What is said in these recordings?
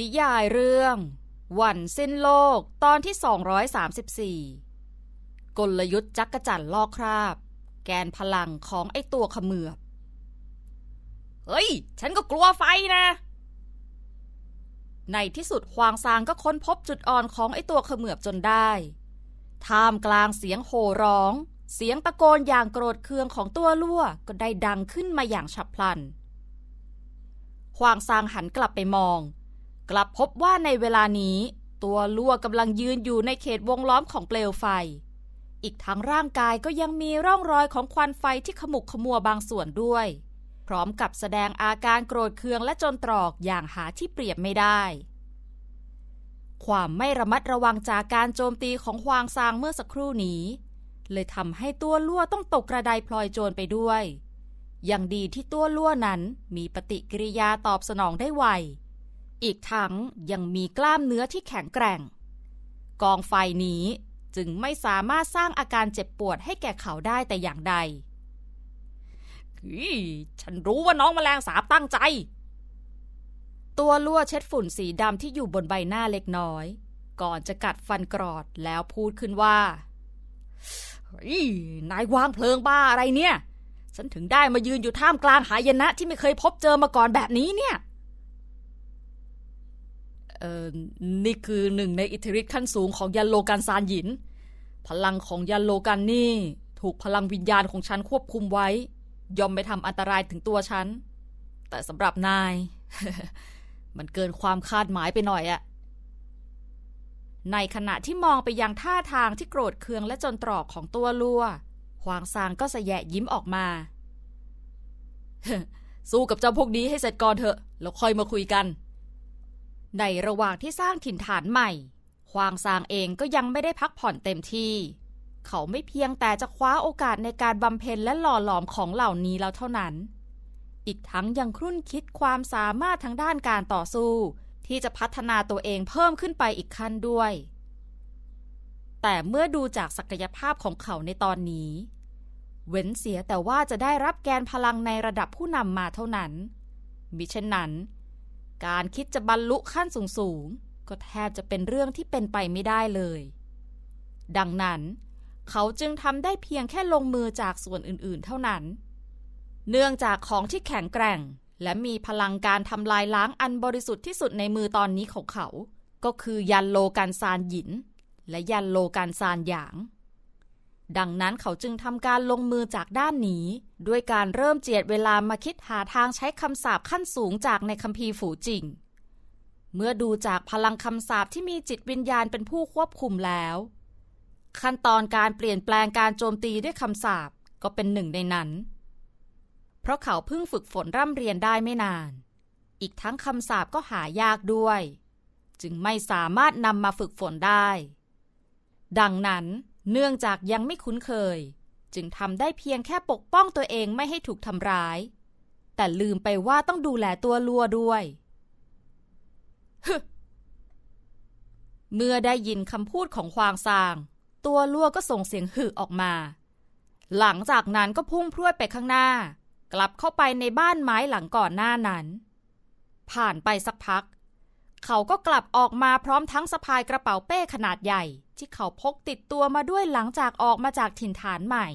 นิยายเรื่อง วันสิ้นโลกตอนที่ 234 กลยุทธ์จักกะจั่นลอกคราบ แกนพลังของไอตัวขมือบ เฮ้ย ฉันก็กลัวไฟนะ ในที่สุดฮวางซางก็ค้นพบจุดอ่อนของไอตัวขมือบจนได้ ท่ามกลางเสียงโห่ร้อง เสียงตะโกนอย่างโกรธเคืองของตัวลั่วก็ได้ดังขึ้นมาอย่างฉับพลันฮวางซางหันกลับไปมอง กลับพบว่าในเวลานี้ ตัวลั่วกำลังยืนอยู่ในเขตวงล้อมของเปลวไฟ อีกทั้งร่างกายก็ยังมีร่องรอยของควันไฟที่ขมุกขมัวบางส่วนด้วย พร้อมกับแสดงอาการโกรธเคืองและจนตรอกอย่างหาที่เปรียบไม่ได้ ความไม่ระมัดระวังจากการโจมตีของฮวางซางเมื่อสักครู่นี้ เลยทำให้ตัวลั่วต้องตกกระไดพลอยโจรไปด้วย ยังดีที่ตัวลั่วนั้นมีปฏิกิริยาตอบสนองได้ไว อีกทั้งยังมีกล้ามเนื้อที่แข็งแกร่ง กองไฟนี้จึงไม่สามารถสร้างอาการเจ็บปวดให้แก่เขาได้แต่อย่างใดฉันรู้ว่าน้องแมลงสาบตั้งใจ ตัวลั่วเช็ดฝุ่นสีดำที่อยู่บนใบหน้าเล็กน้อย ก่อนจะกัดฟันกรอดแล้วพูดขึ้นว่าเฮ้ยนายวางเพลิงบ้าอะไรเนี่ย ฉันถึงได้มายืนอยู่ท่ามกลางหายนะที่ไม่เคยพบเจอมาก่อนแบบนี้เนี่ย นี่คือหนึ่งในอิทธิฤทธิ์ขั้นสูงของยันโลกันซานหยิน พลังของยันโลกันนี่ ถูกพลังวิญญาณของฉันควบคุมไว้ ยอมไม่ทำอันตรายถึงตัวฉัน แต่สำหรับนาย มันเกินความคาดหมายไปหน่อยอะในขณะที่มองไปยังท่าทางที่โกรธเคืองและจนตรอกของตัวลัวหวางซางก็สะแยะยิ้มออกมา สู้กับเจ้าพวกนี้ให้เสร็จก่อนเถอะ แล้วค่อยมาคุยกัน ในระหว่างที่สร้างถิ่นฐานใหม่ควางซางเองก็ยังไม่ได้พักผ่อนเต็มที่ เขาไม่เพียงแต่จะคว้าโอกาสในการบำเพ็ญและหล่อหลอมของเหล่านี้แล้วเท่านั้น อีกทั้งยังครุ่นคิดความสามารถทางด้านการต่อสู้ ที่จะพัฒนาตัวเองเพิ่มขึ้นไปอีกขั้นด้วย แต่เมื่อดูจากศักยภาพของเขาในตอนนี้ เว้นเสียแต่ว่าจะได้รับแกนพลังในระดับผู้นำมาเท่านั้นมิเช่นนั้น การคิดจะบรรลุขั้นสูงๆ ก็แทบจะเป็นเรื่องที่เป็นไปไม่ได้เลย ดังนั้น เขาจึงทำได้เพียงแค่ลงมือจากส่วนอื่นๆ เท่านั้น เนื่องจากของที่แข็งแกร่ง และมีพลังการทำลายล้างอันบริสุทธิ์ที่สุดในมือตอนนี้ของเขา ก็คือยันโลกันซานหยิน และยันโลกันซานหยาง ดังนั้นเขาจึงทำการลงมือจากด้านนี้ ด้วยการเริ่มเจียดเวลามาคิดหาทางใช้คำสาปขั้นสูงจากในคัมภีร์ฝูจิง เมื่อดูจากพลังคำสาปที่มีจิตวิญญาณเป็นผู้ควบคุมแล้ว ขั้นตอนการเปลี่ยนแปลงการโจมตีด้วยคำสาปก็เป็นหนึ่งในนั้น เพราะเขาเพิ่งฝึกฝนร่ำเรียนได้ไม่นาน อีกทั้งคำสาปก็หายากด้วย จึงไม่สามารถนำมาฝึกฝนได้ ดังนั้น เนื่องจากยังไม่คุ้นเคย จึงทำได้เพียงแค่ปกป้องตัวเองไม่ให้ถูกทำร้าย แต่ลืมไปว่าต้องดูแลตัวลัวด้วยเมื่อได้ยินคำพูดของควางซาง ตัวลัวก็ส่งเสียงหึออกมา หลังจากนั้นก็พุ่งพรวดไปข้างหน้า กลับเข้าไปในบ้านไม้หลังก่อนหน้านั้น ผ่านไปสักพัก เขาก็กลับออกมาพร้อมทั้งสะพายกระเป๋าเป้ขนาดใหญ่ ที่เขาพกติดตัวมาด้วยหลังจากออกมาจากถิ่นฐานใหม่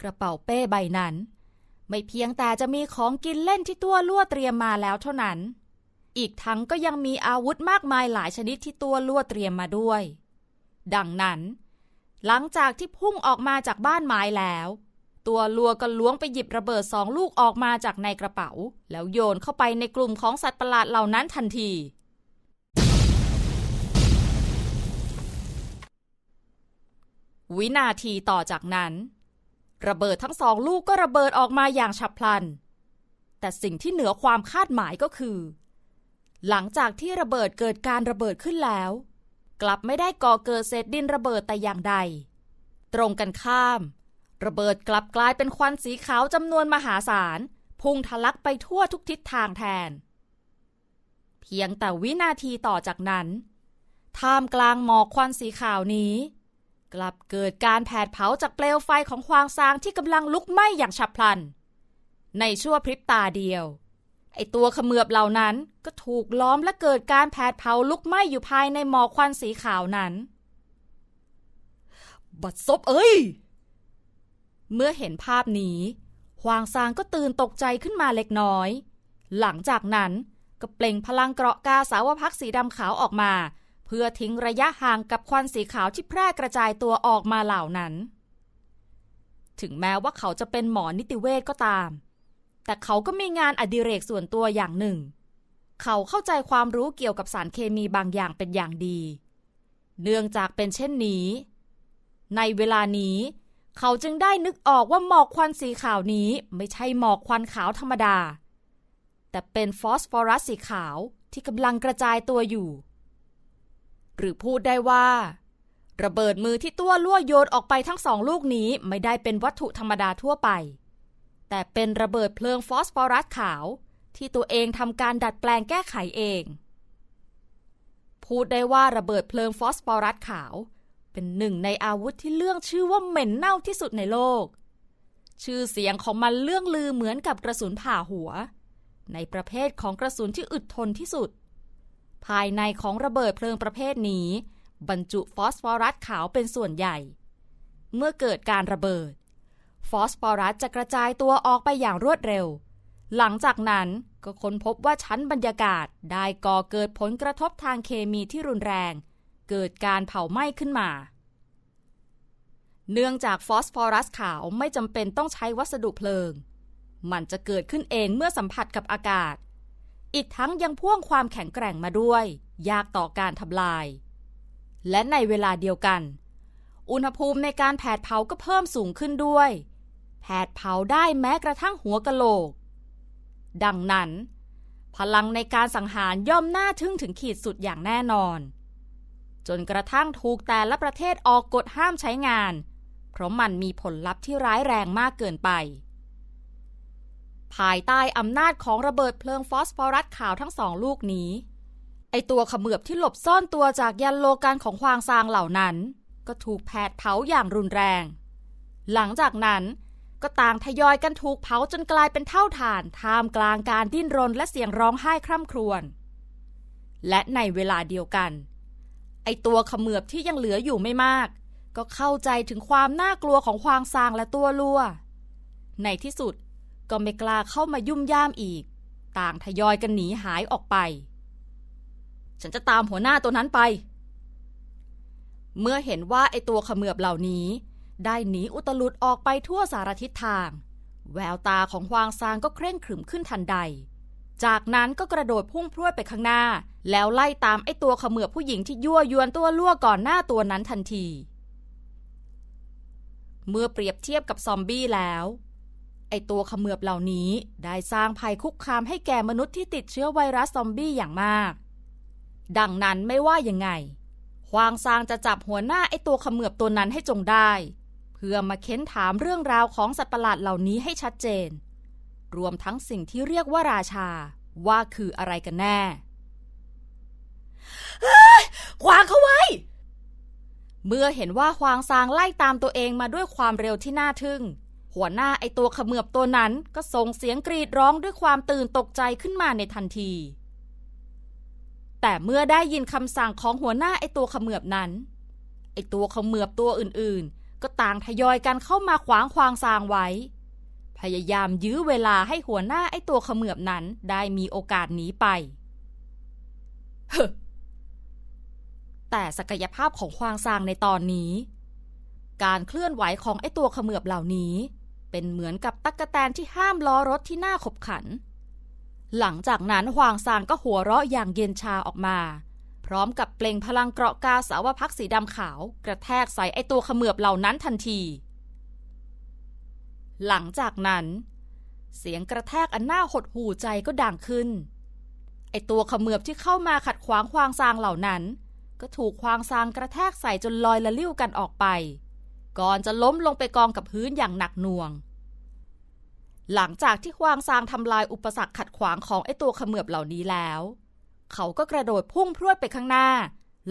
กระเป๋าเป้ใบนั้น ไม่เพียงแต่จะมีของกินเล่นที่ตัวลั่วเตรียมมาแล้วเท่านั้น อีกทั้งก็ยังมีอาวุธมากมายหลายชนิดที่ตัวลั่วเตรียมมาด้วย ดังนั้น หลังจากที่พุ่งออกมาจากบ้านไม้แล้ว ตัวลัวก็ล้วงไปหยิบระเบิดสองลูกออกมาจากในกระเป๋า แล้วโยนเข้าไปในกลุ่มของสัตว์ประหลาดเหล่านั้นทันที วินาทีต่อจากนั้น ระเบิดทั้งสองลูกก็ระเบิดออกมาอย่างฉับพลัน แต่สิ่งที่เหนือความคาดหมายก็คือ หลังจากที่ระเบิดเกิดการระเบิดขึ้นแล้ว กลับไม่ได้ก่อเกิดเศษดินระเบิดแต่อย่างใด ตรงกันข้าม ระเบิดกลับกลายเป็นควันสีขาวจำนวนมหาศาล พุ่งทะลักไปทั่วทุกทิศทางแทน เพียงแต่วินาทีต่อจากนั้นท่ามกลางหมอกควันสีขาวนี้ กลับเกิดการแผดเผาจากเปลวไฟของควางซางที่กำลังลุกไหม้อย่างฉับพลัน ในชั่วพริบตาเดียว ไอตัวขมือบเหล่านั้นก็ถูกล้อมและเกิดการแผดเผาลุกไหม้อยู่ภายในหมอกควันสีขาวนั้น บัดซบเอ้ย เมื่อเห็นภาพนี้ฮวางซางก็ตื่นตกใจขึ้นมาเล็กน้อย หลังจากนั้นก็เปล่งพลังเกราะกาสาวพักสีดำขาวออกมา เพื่อทิ้งระยะห่างกับควันสีขาวที่แพร่กระจายตัวออกมาเหล่านั้น ถึงแม้ว่าเขาจะเป็นหมอนิติเวศก็ตาม แต่เขาก็มีงานอดิเรกส่วนตัวอย่างหนึ่ง เขาเข้าใจความรู้เกี่ยวกับสารเคมีบางอย่างเป็นอย่างดี เนื่องจากเป็นเช่นนี้ ในเวลานี้เขาจึงได้นึกออกว่าหมอกควันสีขาวนี้ไม่ใช่หมอกควันขาวธรรมดา แต่เป็นฟอสฟอรัสสีขาวที่กำลังกระจายตัวอยู่ หรือพูดได้ว่า ระเบิดมือที่ตัวลั่วโยนออกไปทั้งสองลูกนี้ไม่ได้เป็นวัตถุธรรมดาทั่วไป แต่เป็นระเบิดเพลิงฟอสฟอรัสขาว ที่ตัวเองทำการดัดแปลงแก้ไขเอง พูดได้ว่าระเบิดเพลิงฟอสฟอรัสขาว เป็นหนึ่งในอาวุธที่เรื่องชื่อว่าเหม็นเน่าที่สุดในโลก ชื่อเสียงของมันเรื่องลือเหมือนกับกระสุนผ่าหัว ในประเภทของกระสุนที่อึดทนที่สุด ภายในของระเบิดเพลิงประเภทนี้ บรรจุฟอสฟอรัสขาวเป็นส่วนใหญ่ เมื่อเกิดการระเบิด ฟอสฟอรัสจะกระจายตัวออกไปอย่างรวดเร็ว หลังจากนั้นก็ค้นพบว่าชั้นบรรยากาศได้ก่อเกิดผลกระทบทางเคมีที่รุนแรง เกิดการเผาไหม้ขึ้นมา เนื่องจากฟอสฟอรัสขาวไม่จำเป็นต้องใช้วัสดุเพลิง มันจะเกิดขึ้นเองเมื่อสัมผัสกับอากาศ อีกทั้งยังพ่วงความแข็งแกร่งมาด้วย ยากต่อการทำลาย และในเวลาเดียวกัน อุณหภูมิในการแผดเผาก็เพิ่มสูงขึ้นด้วย แผดเผาได้แม้กระทั่งหัวกะโหลก ดังนั้น พลังในการสังหารย่อมน่าทึ่งถึงขีดสุดอย่างแน่นอน จนกระทั่งถูกแต่ละประเทศออกกฎห้ามใช้งาน เพราะมันมีผลลัพธ์ที่ร้ายแรงมากเกินไป ภายใต้อำนาจของระเบิดเพลิงฟอสฟอรัสขาวทั้งสองลูกนี้ ไอตัวขมือบที่หลบซ่อนตัวจากยันโลกันของควางซางเหล่านั้น ก็ถูกแผดเผาอย่างรุนแรง หลังจากนั้นก็ต่างทยอยกันถูกเผาจนกลายเป็นเท่าฐานท่ามกลางการดิ้นรนและเสียงร้องไห้คร่ำครวญ และในเวลาเดียวกัน ไอตัวขมือบที่ยังเหลืออยู่ไม่มาก ก็เข้าใจถึงความน่ากลัวของควางซางและตัวลัว ในที่สุด ก็ไม่กล้าเข้ามายุ่มย่ามอีก ต่างทยอยกันหนีหายออกไป ฉันจะตามหัวหน้าตัวนั้นไป เมื่อเห็นว่าไอตัวขมือบเหล่านี้ ได้หนีอุตลุดออกไปทั่วสารทิศทาง แววตาของฮวางซางก็เคร่งขรึมขึ้นทันใด จากนั้นก็กระโดดพุ่งพรวดไปข้างหน้า แล้วไล่ตามไอตัวขมือบผู้หญิงที่ยั่วยวนตัวลั่วก่อนหน้าตัวนั้นทันที เมื่อเปรียบเทียบกับซอมบี้แล้ว ไอตัวขมือบเหล่านี้ได้สร้างภัยคุกคามให้แก่มนุษย์ที่ติดเชื้อไวรัสซอมบี้อย่างมาก ดังนั้นไม่ว่ายังไงควางซางจะจับหัวหน้าไอตัวขมือบตัวนั้นให้จงได้ เพื่อมาเค้นถามเรื่องราวของสัตว์ประหลาดเหล่านี้ให้ชัดเจน รวมทั้งสิ่งที่เรียกว่าราชาว่าคืออะไรกันแน่ขวางเขาไว้ เมื่อเห็นว่าควางซางไล่ตามตัวเองมาด้วยความเร็วที่น่าทึ่ง หัวหน้าไอตัวขมือบตัวนั้นก็ส่งเสียงกรีดร้องด้วยความตื่นตกใจขึ้นมาในทันที แต่เมื่อได้ยินคำสั่งของหัวหน้าไอตัวขมือบนั้น ไอตัวขมือบตัวอื่นๆ ก็ต่างทยอยกันเข้ามาขวางควางซางไว้ พยายามยื้อเวลาให้หัวหน้าไอตัวขมือบนั้นได้มีโอกาสหนีไปเฮ้อแต่ศักยภาพของควางซางในตอนนี้ การเคลื่อนไหวของไอตัวขมือบเหล่านี้ เป็นเหมือนกับตั๊กแตนที่ห้ามล้อรถที่หน่าขบขัน หลังจากนั้นฮวางซานก็หัวเราะอย่างเย็นชาออกมา พร้อมกับเปล่งพลังเกราะกาสาวพักสีดำขาว กระแทกใส่ไอตัวขมือบเหล่านั้นทันที หลังจากนั้น เสียงกระแทกอันน่าหดหู่ใจก็ดังขึ้น ไอตัวขมือบที่เข้ามาขัดขวางควางซางเหล่านั้น ก็ถูกควางซางกระแทกใส่จนลอยละลิ้วกันออกไปก่อนจะล้มลงไปกองกับพื้นอย่างหนักหน่วง หลังจากที่ควางซางทำลายอุปสรรคขัดขวางของไอตัวเขมือบเหล่านี้แล้ว เขาก็กระโดดพุ่งพรวดไปข้างหน้า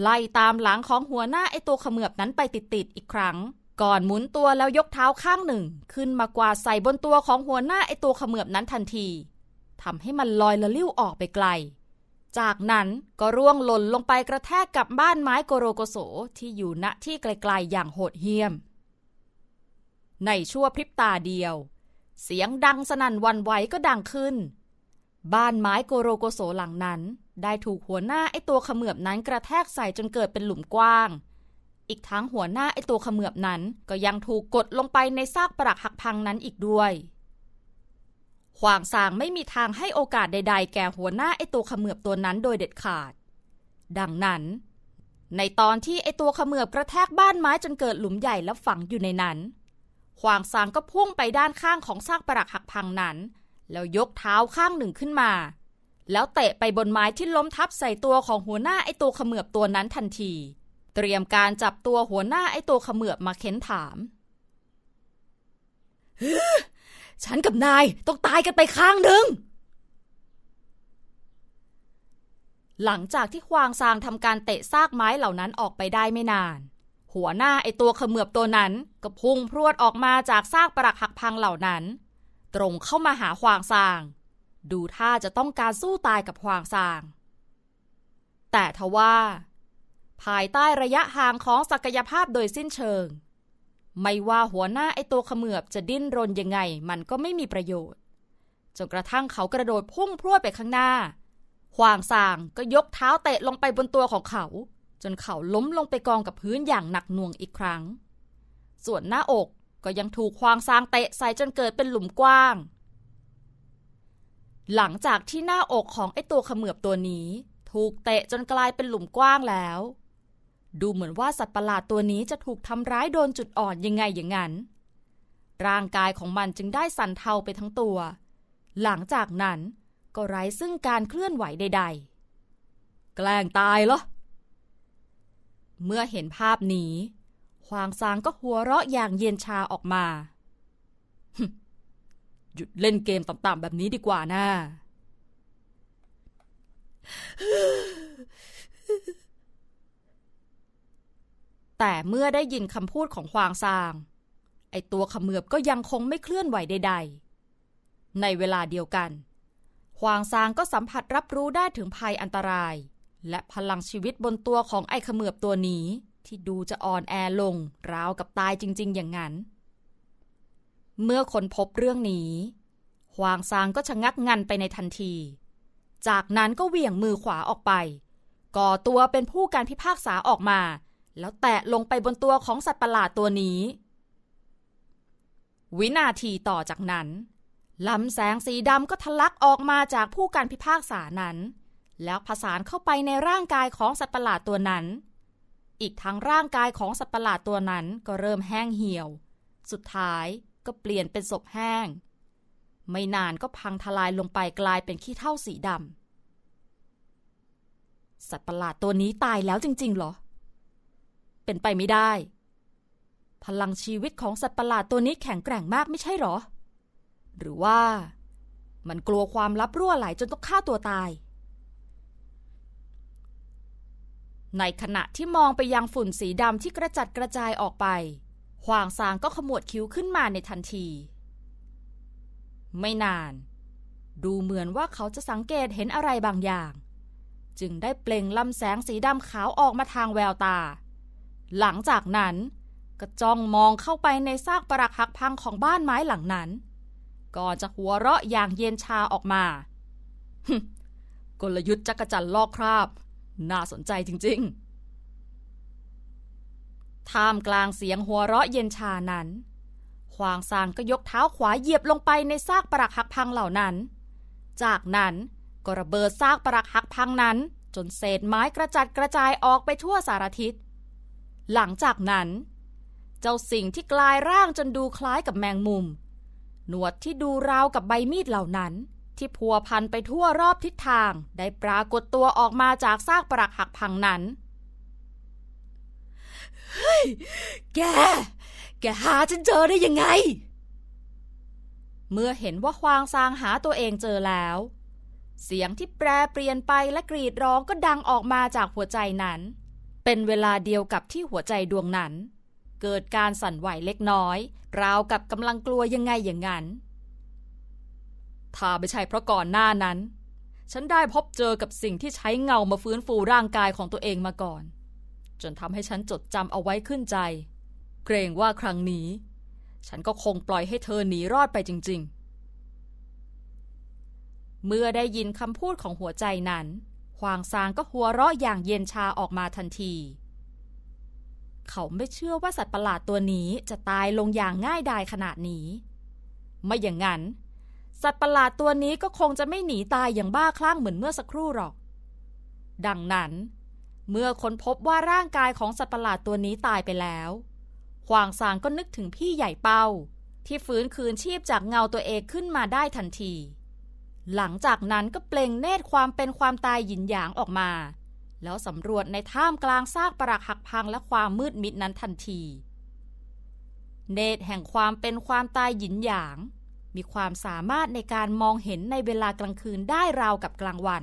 ไล่ตามหลังของหัวหน้าไอตัวเขมือบนั้นไปติดๆอีกครั้ง ก่อนหมุนตัวแล้วยกเท้าข้างหนึ่ง ขึ้นมากวาดใส่บนตัวของหัวหน้าไอตัวเขมือบนั้นทันทีทำให้มันลอยละลิ้วออกไปไกล จากนั้นก็ร่วงหล่นลงไปกระแทกกับบ้านไม้โกโรโกโสที่อยู่ณที่ไกลๆอย่างโหดเหี้ยม ในชั่วพริบตาเดียว เสียงดังสนั่นวันไหวก็ดังขึ้น บ้านไม้โกโรโกโสหลังนั้น ได้ถูกหัวหน้าไอตัวเขมือบนั้นกระแทกใส่จนเกิดเป็นหลุมกว้าง อีกทั้งหัวหน้าไอตัวเขมือบนั้นก็ยังถูกกดลงไปในซากปรักหักพังนั้นอีกด้วยขวางซางไม่มีทางให้โอกาสใด ๆ แก่หัวหน้าไอตัวเขมือบตัวนั้นโดยเด็ดขาด ดังนั้น ในตอนที่ไอตัวเขมือบกระแทกบ้านไม้จนเกิดหลุมใหญ่และฝังอยู่ในนั้น ขวางซางก็พุ่งไปด้านข้างของซากปรักหักพังนั้น แล้วยกเท้าข้างหนึ่งขึ้นมา แล้วเตะไปบนไม้ที่ล้มทับใส่ตัวของหัวหน้าไอตัวเขมือบตัวนั้นทันที เตรียมการจับตัวหัวหน้าไอตัวเขมือบมาเค้นถามฉันกับนายต้องตายกันไปข้างหนึ่ง หลังจากที่ควางซางทำการเตะซากไม้เหล่านั้นออกไปได้ไม่นาน หัวหน้าไอตัวเขมือบตัวนั้น ก็พุ่งพรวดออกมาจากซากปรักหักพังเหล่านั้น ตรงเข้ามาหาควางซาง ดูท่าจะต้องการสู้ตายกับควางซาง แต่ทว่า ภายใต้ระยะห่างของศักยภาพโดยสิ้นเชิง ไม่ว่าหัวหน้าไอตัวเขมือบจะดิ้นรนยังไงมันก็ไม่มีประโยชน์จนกระทั่งเขากระโดดพุ่งพรวดไปข้างหน้าควางซางก็ยกเท้าเตะลงไปบนตัวของเขา จนเขาล้มลงไปกองกับพื้นอย่างหนักหน่วงอีกครั้ง ส่วนหน้าอกก็ยังถูกควางซางเตะใส่จนเกิดเป็นหลุมกว้าง หลังจากที่หน้าอกของไอตัวขมือบตัวนี้ ถูกเตะจนกลายเป็นหลุมกว้างแล้ว ดูเหมือนว่าสัตว์ประหลาดตัวนี้จะถูกทำร้ายโดนจุดอ่อนยังไงอย่างนั้น ร่างกายของมันจึงได้สั่นเทาไปทั้งตัว หลังจากนั้นก็ไร้ซึ่งการเคลื่อนไหวใด ๆ แกล้งตายเหรอ เมื่อเห็นภาพนี้ควางซางก็หัวเราะอย่างเย็นชาออกมาหยุดเล่นเกมต่ำๆแบบนี้ดีกว่านะแต่เมื่อได้ยินคำพูดของควางซาง ไอตัวขมือบก็ยังคงไม่เคลื่อนไหวใด ๆ ในเวลาเดียวกัน ควางซางก็สัมผัสรับรู้ได้ถึงภัยอันตราย และพลังชีวิตบนตัวของไอเขมือบตัวนี้ ที่ดูจะอ่อนแอลง ราวกับตายจริง ๆ อย่างนั้น เมื่อคนพบเรื่องนี้ควางซางก็ชะงักงันไปในทันที จากนั้นก็เหวี่ยงมือขวาออกไป ก่อตัวเป็นผู้การพิพากษาออกมา แล้วแตะลงไปบนตัวของสัตว์ประหลาดตัวนี้ วินาทีต่อจากนั้นลำแสงสีดำก็ทะลักออกมาจากผู้การพิพากษานั้น แล้วผสานเข้าไปในร่างกายของสัตว์ประหลาดตัวนั้น อีกทั้งร่างกายของสัตว์ประหลาดตัวนั้นก็เริ่มแห้งเหี่ยว สุดท้ายก็เปลี่ยนเป็นศพแห้ง ไม่นานก็พังทลายลงไปกลายเป็นขี้เถ้าสีดำ สัตว์ประหลาดตัวนี้ตายแล้วจริง ๆ เหรอ เป็นไปไม่ได้ พลังชีวิตของสัตว์ประหลาดตัวนี้แข็งแกร่งมากไม่ใช่หรอ หรือว่า มันกลัวความลับรั่วไหลจนต้องฆ่าตัวตาย ในขณะที่มองไปยังฝุ่นสีดำที่กระจัดกระจายออกไปขวางซางก็ขมวดคิ้วขึ้นมาในทันที ไม่นาน ดูเหมือนว่าเขาจะสังเกตเห็นอะไรบางอย่าง จึงได้เปล่งลำแสงสีดำขาวออกมาทางแววตา หลังจากนั้นก็จ้องมองเข้าไปในซากปรักหักพังของบ้านไม้หลังนั้น ก่อนจะหัวเราะอย่างเย็นชาออกมา กลยุทธ์จักรจันลอกคราบ น่าสนใจจริงๆ ท่ามกลางเสียงหัวเราะเย็นชานั้น ควางซางก็ยกเท้าขวาเหยียบลงไปในซากปรักหักพังเหล่านั้น จากนั้นก็ระเบิดซากปรักหักพังนั้นจนเศษไม้กระจัดกระจายออกไปทั่วสารทิศ หลังจากนั้น เจ้าสิ่งที่กลายร่างจนดูคล้ายกับแมงมุม หนวดที่ดูราวกับใบมีดเหล่านั้น ที่พัวพันไปทั่วรอบทิศทาง ได้ปรากฏตัวออกมาจากซากปรักหักพังนั้น เฮ้ย แก แกหาฉันเจอได้ยังไง เมื่อเห็นว่าควางซางหาตัวเองเจอแล้ว เสียงที่แปรเปลี่ยนไปและกรีดร้องก็ดังออกมาจากหัวใจนั้น เป็นเวลาเดียวกับที่หัวใจดวงนั้น เกิดการสั่นไหวเล็กน้อย ราวกับกำลังกลัวยังไงอย่างนั้น ถ้าไม่ใช่เพราะก่อนหน้านั้น ฉันได้พบเจอกับสิ่งที่ใช้เงามาฟื้นฟูร่างกายของตัวเองมาก่อน จนทำให้ฉันจดจำเอาไว้ขึ้นใจ เกรงว่าครั้งนี้ ฉันก็คงปล่อยให้เธอหนีรอดไปจริง ๆ เมื่อได้ยินคำพูดของหัวใจนั้นหวางซางก็หัวเราะอย่างเย็นชาออกมาทันที เขาไม่เชื่อว่าสัตว์ประหลาดตัวนี้จะตายลงอย่างง่ายดายขนาดนี้ ไม่อย่างนั้น สัตว์ประหลาดตัวนี้ก็คงจะไม่หนีตายอย่างบ้าคลั่งเหมือนเมื่อสักครู่หรอก ดังนั้น เมื่อค้นพบว่าร่างกายของสัตว์ประหลาดตัวนี้ตายไปแล้วหวางซางก็นึกถึงพี่ใหญ่เป้า ที่ฟื้นคืนชีพจากเงาตัวเองขึ้นมาได้ทันที หลังจากนั้นก็เปล่งเนตรความเป็นความตายหยินหยางออกมา แล้วสำรวจในท่ามกลางซากปรักหักพังและความมืดมิดนั้นทันที เนตรแห่งความเป็นความตายหยินหยาง มีความสามารถในการมองเห็นในเวลากลางคืนได้ราวกับกลางวัน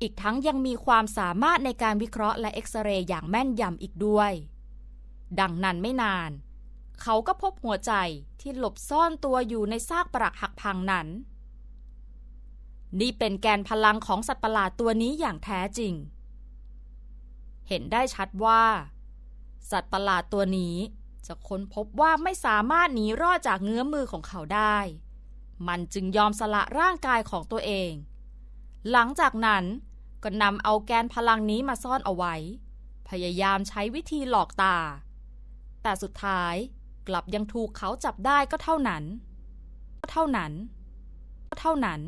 อีกทั้งยังมีความสามารถในการวิเคราะห์และเอ็กซเรย์อย่างแม่นยำอีกด้วย ดังนั้นไม่นาน เขาก็พบหัวใจที่หลบซ่อนตัวอยู่ในซากปรักหักพังนั้น นี่เป็นแกนพลังของสัตว์ประหลาดตัวนี้อย่างแท้จริง เห็นได้ชัดว่า สัตว์ประหลาดตัวนี้ จะค้นพบว่าไม่สามารถหนีรอดจากเงื้อมือของเขาได้ มันจึงยอมสละร่างกายของตัวเอง หลังจากนั้นก็นำเอาแกนพลังนี้มาซ่อนเอาไว้ พยายามใช้วิธีหลอกตา แต่สุดท้ายกลับยังถูกเขาจับได้ก็เท่านั้น ก็เท่านั้น ก็เท่านั้น